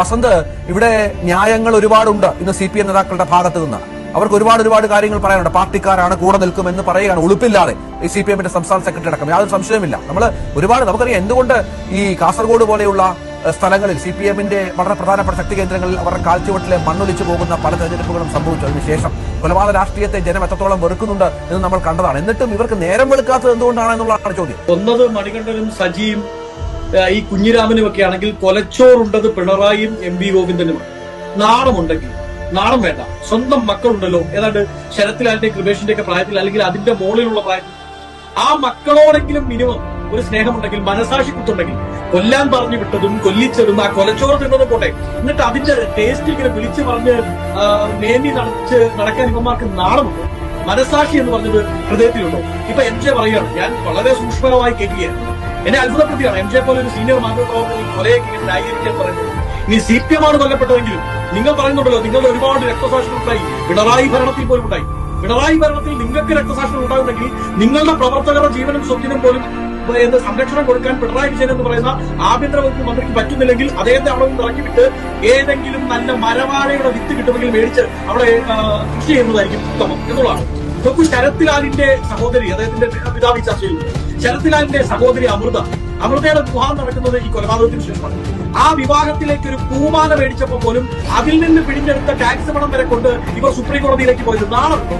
വസന്ത് ഇവിടെ ന്യായങ്ങൾ ഒരുപാടുണ്ട് ഇന്ന് സി പി എം നേതാക്കളുടെ ഭാഗത്ത് നിന്ന്. അവർക്ക് ഒരുപാട് ഒരുപാട് കാര്യങ്ങൾ പറയാനുണ്ട്. പാർട്ടിക്കാരാണ് കൂടെ നിൽക്കുമെന്ന് പറയുകയാണ്. ഉളുപ്പില്ലാതെ ഈ സി പി എമ്മിന്റെ സംസ്ഥാന സെക്രട്ടറി അടക്കം. യാതൊരു സംശയമില്ല നമ്മൾ ഒരുപാട് നമുക്കറിയാം എന്തുകൊണ്ട് ഈ കാസർഗോഡ് പോലെയുള്ള സ്ഥലങ്ങളിൽ സി പി എമ്മിന്റെ വളരെ പ്രധാനപ്പെട്ട ശക്തി കേന്ദ്രങ്ങളിൽ അവരുടെ കാൽച്ചുവട്ടിലെ മണ്ണൊലിച്ചു പോകുന്ന പല തെരഞ്ഞെടുപ്പുകളും സംഭവിച്ചു. അതിനുശേഷം കൊലപാതക രാഷ്ട്രീയത്തെ ജനം എത്രത്തോളം വെറുക്കുന്നുണ്ട് എന്ന് നമ്മൾ കണ്ടതാണ്. എന്നിട്ടും ഇവർക്ക് നേരം വെളുക്കാത്തത് എന്തുകൊണ്ടാണ് എന്നുള്ളതാണ് ചോദ്യം. ഒന്നത് മണികണ്ഠനും സജിയും ഈ കുഞ്ഞിരാമനും ഒക്കെ ആണെങ്കിൽ കൊലച്ചോറുണ്ടത് പിണറായിയും എം വി ഗോവിന്ദനുമാണ്. നാണമുണ്ടെങ്കിൽ നാണം വേണ്ട. സ്വന്തം മക്കളുണ്ടല്ലോ. ഏതാണ്ട് ശരത്തിലാലിന്റെ കൃപേഷിന്റെ ഒക്കെ പ്രായത്തിൽ അല്ലെങ്കിൽ അതിന്റെ മുകളിലുള്ള പ്രായത്തിൽ. ആ മക്കളോടെങ്കിലും മിനിമം ഒരു സ്നേഹമുണ്ടെങ്കിൽ മനസാക്ഷി കുത്തുണ്ടെങ്കിൽ കൊല്ലാൻ പറഞ്ഞു വിട്ടതും കൊല്ലിച്ചതും ആ കൊലച്ചോറ് തിന്നതും പോട്ടെ. എന്നിട്ട് അതിന്റെ ടേസ്റ്റ് ഇങ്ങനെ വിളിച്ചു പറഞ്ഞ് നേമി നടച്ച് നടക്കാൻ ഇവന്മാർക്ക് നാണമുണ്ട്. മനസാക്ഷി എന്ന് പറഞ്ഞത് ഹൃദയത്തിലുണ്ടോ? ഇപ്പൊ എം ജെ പറയുകയാണ് ഞാൻ വളരെ സൂക്ഷ്മമായി കേൾക്കുകയാണ് എന്നെ അത്ഭുതപ്പെടുത്തിയാണ് എം ജെ പോലെ ഒരു സീനിയർ മാധ്യമപ്രവർത്തകൻ ഈ കൊലയൊക്കെ ഇങ്ങനെ ന്യായീകരിക്കാൻ പറയുന്നത് ഇനി സി പി എം ആണ് കൊല്ലപ്പെട്ടതെങ്കിലും നിങ്ങൾ പറയുന്നുണ്ടല്ലോ നിങ്ങൾ ഒരുപാട് രക്തസാക്ഷികൾ ഉണ്ടായി പിണറായി ഭരണത്തിൽ പോലും ഉണ്ടായി. പിണറായി ഭരണത്തിൽ നിങ്ങൾക്ക് രക്തസാക്ഷികൾ ഉണ്ടാകുന്നെങ്കിൽ നിങ്ങളുടെ പ്രവർത്തകരുടെ ജീവനും സ്വത്തിനും പോലും എന്ത് സംരക്ഷണം കൊടുക്കാൻ പിണറായി വിജയൻ എന്ന് പറയുന്ന ആഭ്യന്തര വകുപ്പ് മന്ത്രിക്ക് പറ്റുന്നില്ലെങ്കിൽ അദ്ദേഹത്തെ അവിടെ നിന്ന് ഇറക്കി വിട്ട് ഏതെങ്കിലും നല്ല മരവാഴയുടെ വിത്ത് കിട്ടുമെങ്കിൽ മേടിച്ച് അവിടെ കൃഷി ചെയ്യുന്നതായിരിക്കും ഉത്തമം എന്നുള്ളതാണ്. നോക്കൂ ശരത്ലാലിന്റെ സഹോദരി അദ്ദേഹത്തിന്റെ പിതാവി ചർച്ച ചെയ്യുന്നു ശരത്ലാലിന്റെ സഹോദരി അമൃത അമൃതയുടെ വിവാഹം നടക്കുന്നത് ഈ കൊലപാതകത്തിന് ശേഷമാണ്. ആ വിവാഹത്തിലേക്ക് ഒരു പൂമാല മേടിച്ചപ്പോൾ പോലും അതിൽ നിന്ന് പിടിഞ്ഞെടുത്ത ടാക്സ് പണം വരെ കൊണ്ട് ഇവർ സുപ്രീം കോടതിയിലേക്ക് പോയത്. നാണുണ്ടോ